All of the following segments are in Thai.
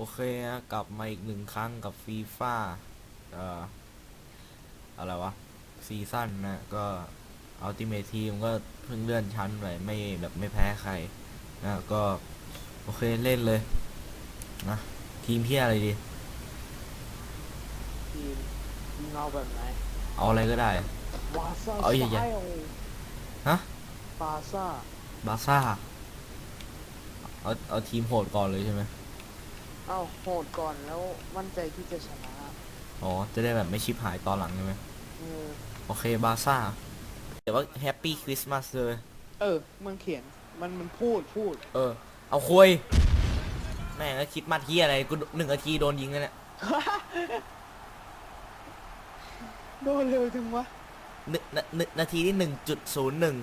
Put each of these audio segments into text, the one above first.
โอเคนะกลับมาอีกหนึ่งครั้งกับฟีฟ่าเอ่ออะไรวะ ซีซั่นนะ ก็อัลติเมททีมก็เพิ่งเลื่อนชั้นไปไม่แบบไม่แพ้ใครนะก็ โอเคเล่นเลยนะทีมเพี้ยอะไรดี ทีมมึงเอาแบบไหน เอาอะไรก็ได้วาซ่าเอาใหญ่ๆสไตล์ฮะบาซ่าบาซ่าเอาเอาทีมโหดก่อนเลยใช่ไหม เอาโหดก่อนแล้วมั่นใจที่จะชนะอ๋อ จะได้แบบไม่ชิบหายตอนหลังใช่ไหมเออโอเค บาซ่าแต่ว่าแฮปปี้คริสต์มาสเลย เออ มันเขียนมันมันพูดพูด เออ เอาคุย แม่งก็คิดมาที่อะไร กูหนึ่งนาทีโดนยิงแล้วเนี่ยโดนเร็วจังวะหนึ่งนาหนึ่งนาทีที่หนึ่งจุดศูนย์หนึ่ง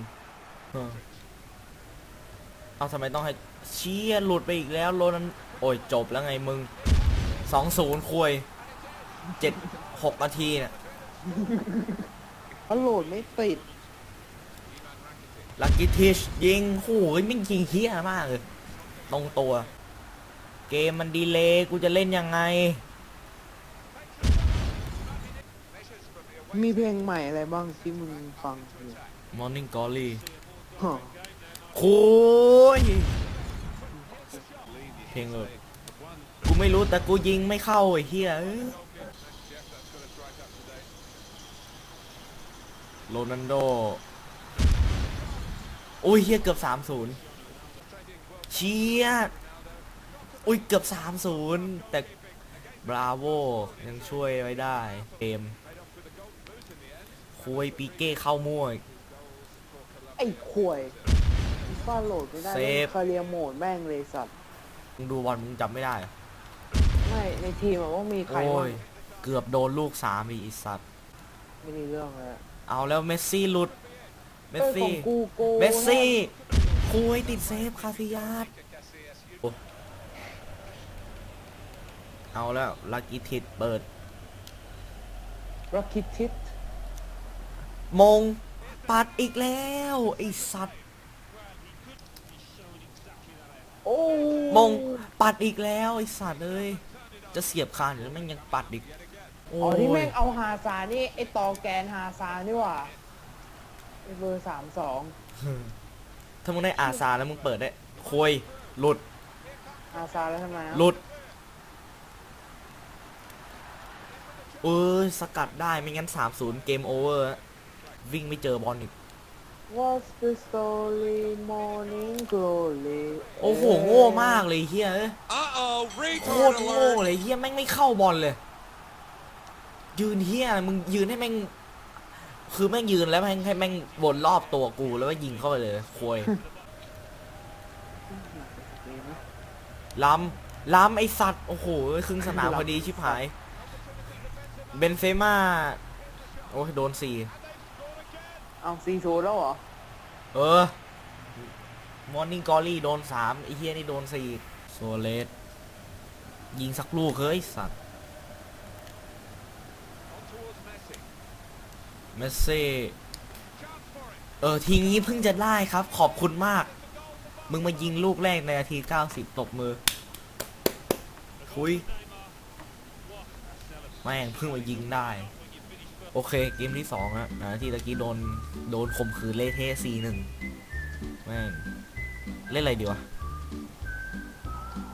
เอาทำไมต้องให้เชี่ยหลุดไปอีกแล้วโลนั้น โอ้ยจบแล้วไงมึงสองศูนย์คุยเจ็ดหกนาทีเนี่ยเพราะโหลดไม่ติดลักกี้ทิชยิงโอ้ยไม่งยิงเฮี้ยมากเลยตรงตัว เกมมันดีเลย์กูจะเล่นยังไง มีเพลงใหม่อะไรบ้างที่มึงฟังอยู่ Morning Glory ฮะ คุยเพลงเลยกูไม่รู้แต่กูยิงไม่เข้าไอ้เฮียเอ้ยโรนันโดโอ้ยเฮียเกือบสามศูนย์เชียอุ้ยเกือบสามศูนย์แต่บราโวยังช่วยไว้ได้เกมคุยปีเก้เข้ามั่วไอ้ข่วย ฟ้าโหลดไม่ได้เซฟ คาเรียโหมดแม่งเลยสัตว์มึงดูบอลมึงจำไม่ได้เหรอไม่ในทีมอะว่ามีใครโอ้บ้างยเกือบโดนลูกสามอีกไอ้สัตว์ไม่มีเรื่องเลยอะเอาแล้วเมสซี่หลุดเมสเอ้ยขซี่องกูโกเมสซี่คุยติดเซฟคาซิยาสโอ้เอาแล้วลักกี้ทิดเปิด รักคิดทิศมงปัดอีกแล้วไอ้สัตว์ โอ้ มงปัดอีกแล้วไอ้สัตว์เอ้ยจะเสียบคานอยู่แล้วแม่งยังปัดอีกโอ้อ๋อที่แม่ยงเอาฮาซานี่ไอตอแกนฮาซานี่หว่าไอเบอร์สามสองถ้ามึงได้อาซาแล้วมึงเปิดได้คุยหลุดฮาซาแล้วทำไมอะหลุดเออสกัดได้ไม่งั้น 3-0 เกมโอเวอร์วิ่งไม่เจอบอลอีก What's the story morning glory โอ้โหโง่มากเลยเฮียเอ้ย Uh-oh, โค retard ตรโง่ alert! เลยเฮียแม่งไม่เข้าบอลเลย ยืนเฮียอะไรมึงยืนให้แม่ง คือแม่งยืนแล้วแม่งให้แม่งวนรอบตัวกูแล้วก็ยิงเข้าไปเลยควยล้ำล้ำไอสัตว์ โอ้โหครึ่งสนามพอดีชิบหาย เบนเซม่าโอ้ยโดนสี่ เอาซีโซแล้วเหรอ เออ มอร์นิ่งกอรี่โดนสามไอเฮียนี่โดนสี่โซเลสยิงสักลูกเฮ้ยสัตว์เมสซี่เออ ทีนี้เพิ่งจะได้ครับ ขอบคุณมาก มึงมายิงลูกแรกในนาที 90 ตบมือ คุย แม่งเพิ่งมายิงได้ โอเคเกมที่สองอะนาทีตะกี้โดนโดนข่มขืนเละเทะสี่หนึ่งแม่งเล่นอะไรดีวะ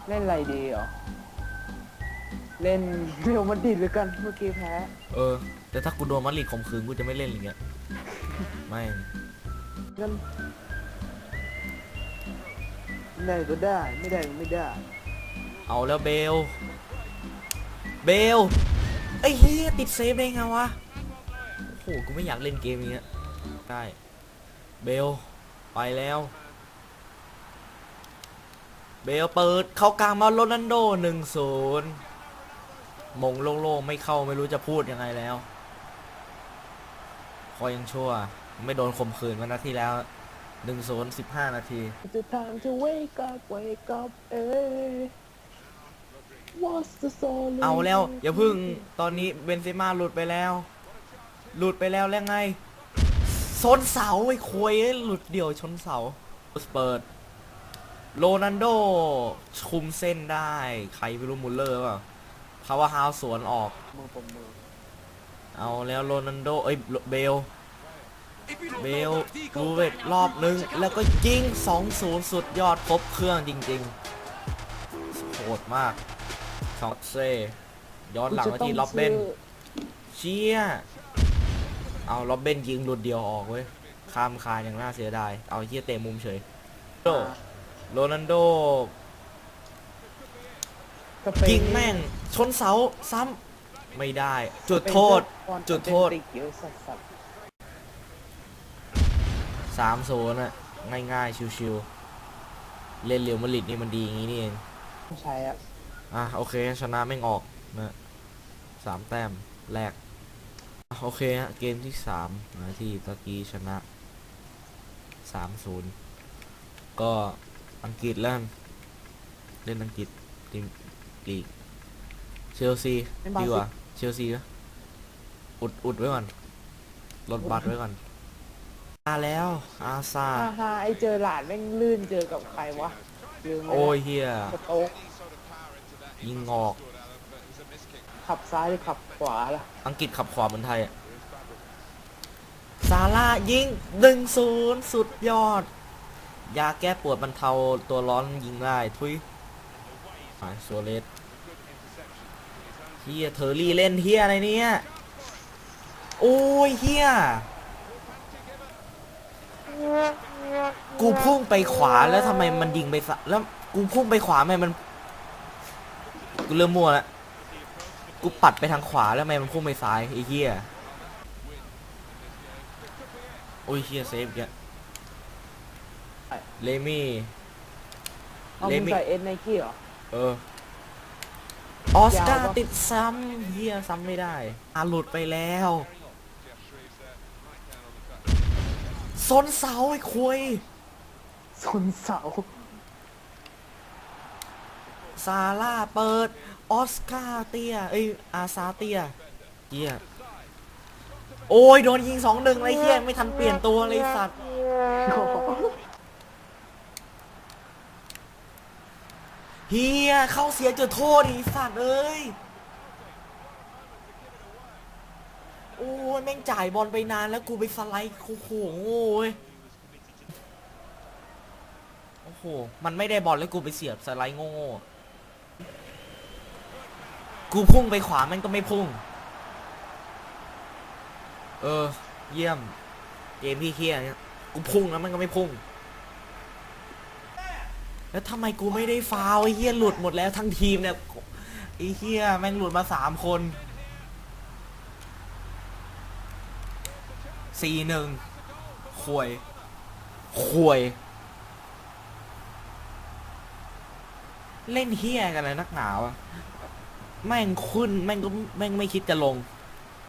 เล่นอะไรดีเหรอ เล่นเรอัลมาดริดหรือกันเมื่อกี้แพ้เออ แต่ถ้ากูโดนมาดริดข่มขืนกูจะไม่เล่นอย่างเงี้ยแม่งงั้นได้ก็ได้ไม่ได้ก็ไม่ได้ เอาแล้วเบล เบลไอ้เฮียติดเซฟได้ไงวะโอ้โห กูไม่อยากเล่นเกมนี้อะได้เบล ไปแล้ว เบลเปิดเข้ากลางมาโรนัลโดหนึ่งศูนย์มงโล่งๆไม่เข้าไม่รู้จะพูดยังไงแล้วคอยยังชั่ว ไม่โดนข่มขืนวันนัดที่แล้วหนึ่งศูนย์สิบห้านาที It's the time to wake up wake up เอ้ย What's the story เอาแล้ว อย่าพึ่งตอนนี้เบนเซม่าหลุดไปแล้ว หลุดไปแล้วแล้วไงชนเสาไอ้ควยเอ้ยหลุดเดี่ยวชนเสาสเปิดโรนันโดคุมเส้นได้ ใครไม่รู้มุลเลอร์เปล่าพาวฮาวสวนออก มือผมมือเอาแล้วโรนันโดเอ้ยเบล เบลดูเวทรอบหนึ่งแล้วก็ยิง2-0 สุดยอดครบเครื่องจริงๆโหดมากช็อตเซ่ย้อนหลังมาที่ล็อบเบนเชี่ย เอาล็อบเบนยิงหลุดเดียวออกเว้ย ข้ามคานอย่างน่าเสียดาย เอาเฮียเตะมุมเฉยโดโรนันโดสเปนยิงแม่งชนเสาซ้ำไม่ได้ จุดโทษ จุดโทษสเปนติกเยอะสัสสัสสามโซนอะง่ายๆ ชิวๆ เล่นเรียวมาดริดนี่มันดีอย่างนี้นี่เองไม่ใช่อะอะ โอเค ชนะไม่งออกนะสามแต้มแรกอะ โอเคฮะเกมที่สามนะที่ตะกี้ชนะสามศูนย์ก็อังกฤษแล้วกันเล่นอังกฤษทีมลีกเชลซีดีกว่าเชลซีนะอุดอุดไว้ก่อนลดบัตรไว้ก่อนมาแล้วอาซาฮ่าฮ่าไอเจอหลาดแม่งลื่นเจอกับใครวะลืมไปแล้วโอ้ยเฮียสโต๊กยิงงอก ขับซ้ายหรือขับขวาล่ะ อังกฤษขับขวาเหมือนไทยอะซาร่ายิงหนึ่งศูนย์สุดยอด ยาแก้ปวดบรรเทาตัวร้อนยิงได้ ทุยหายโซเลสเฮียเทอร์รี่เล่นเฮียอะไรเนี่ย โอ้ยเฮียกูพุ่งไปขวาแล้วทำไมมันยิงไปสะแล้วกูพุ่งไปขวาทำไมมัน กูเริ่มมั่วแล้ว กูปัดไปทางขวาแล้วทำไมมันพุ่งไปซ้ายไอ้เหี้ยโอ้ยเหี้ยเซฟแกแล้วเลมี่ เอาเลมึงมี่ใส่เอ็นไนกี้เหรอ เออ ออสการ์ยาวปะ ติดซ้ำเหี้ยซ้ำไม่ได้ อาหลุดไปแล้วซนเสาไอ้คุยสนเสาซาร่าเปิด ออสการ์เตียเอ้ยอาซาเตียเหี้ยโอ้ยโดนยิงสองหนึ่งไอ้เหี้ยไม่ทันเปลี่ยนตัวเลยไอ้สัตว์เฮียเข้าเสียจุดโทษอีสัตว์เอ้ยโอ้ยแม่งจ่ายบอลไปนานแล้วกูไปสไลด์โอ้โหโง่เว้ยโอ้โหมันไม่ได้บอลแล้วกูไปเสียบสไลด์โง่ๆ กูพุ่งไปขวามันก็ไม่พุ่ง เออ เยี่ยม เกมพี่เคียเนี่ยกูพุ่งแล้วมันก็ไม่พุ่ง แล้วทำไมกูไม่ได้ฟาวไอ้เฮียหลุดหมดแล้วทั้งทีมเนี่ยไอ้เฮียแม่งหลุดมาสามคนสี่หนึ่งควยควย เล่นเฮียกันเลยนักหนาว แม่งขึ้นแม่งก็แม่งไม่คิดจะลง